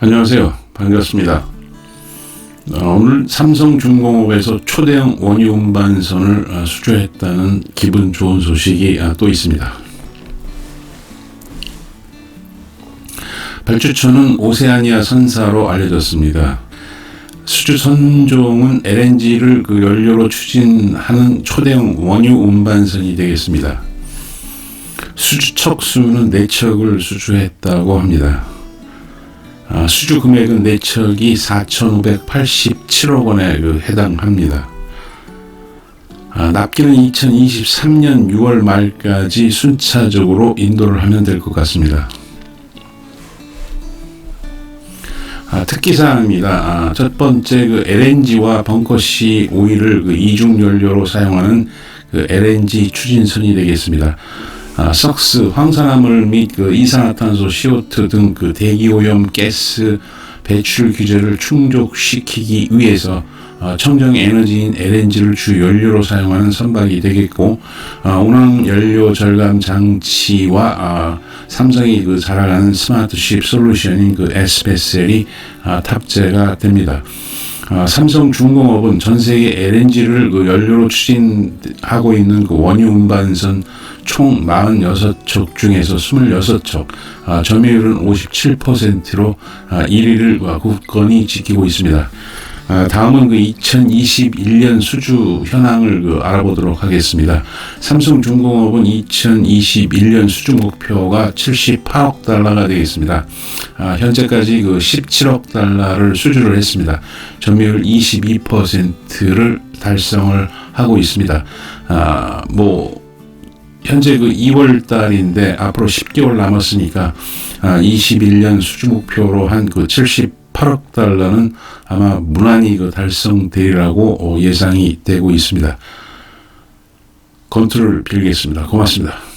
안녕하세요. 반갑습니다. 어, 오늘 삼성중공업에서 초대형 원유 운반선을 어, 수주했다는 기분 좋은 소식이 아, 또 있습니다. 발주처는 오세아니아 선사로 알려졌습니다. 수주 선종은 LNG를 그 연료로 추진하는 초대형 원유 운반선이 되겠습니다. 수주 척 수는 4척을 수주했다고 합니다. 아, 수주 금액은 내척이 4,587억 원에 그 해당합니다. 아, 납기는 2023년 6월 말까지 순차적으로 인도를 하면 될 것 같습니다. 아, 특기사항입니다. 아, 첫 번째 그 LNG와 벙커C 오일을 그 이중 연료로 사용하는 그 LNG 추진선이 되겠습니다. 아, 석스, 황산화물 및 그 이산화탄소, CO2 등 그 대기오염 가스 배출 규제를 충족시키기 위해서 어, 청정 에너지인 LNG를 주 연료로 사용하는 선박이 되겠고 어, 운항 연료 절감 장치와 어, 삼성이 그 자랑하는 스마트쉽 솔루션인 그 어, 탑재가 됩니다. 어, 삼성중공업은 전 세계 LNG를 그 연료로 추진하고 있는 그 원유 운반선 총 46척 중에서 26척, 아, 점유율은 57%로 아, 1위를 굳건히 지키고 있습니다. 아, 다음은 그 2021년 수주 현황을 그 알아보도록 하겠습니다. 삼성중공업은 2021년 수주 목표가 78억 달러가 되겠습니다. 아, 현재까지 그 17억 달러를 수주를 했습니다. 점유율 22%를 달성을 하고 있습니다. 아, 뭐 현재 그 2월 달인데 앞으로 10개월 남았으니까 아, 21년 수주 목표로 한 그 78억 달러는 아마 무난히 그 달성되리라고 어, 예상이 되고 있습니다. 건투를 빌겠습니다. 고맙습니다.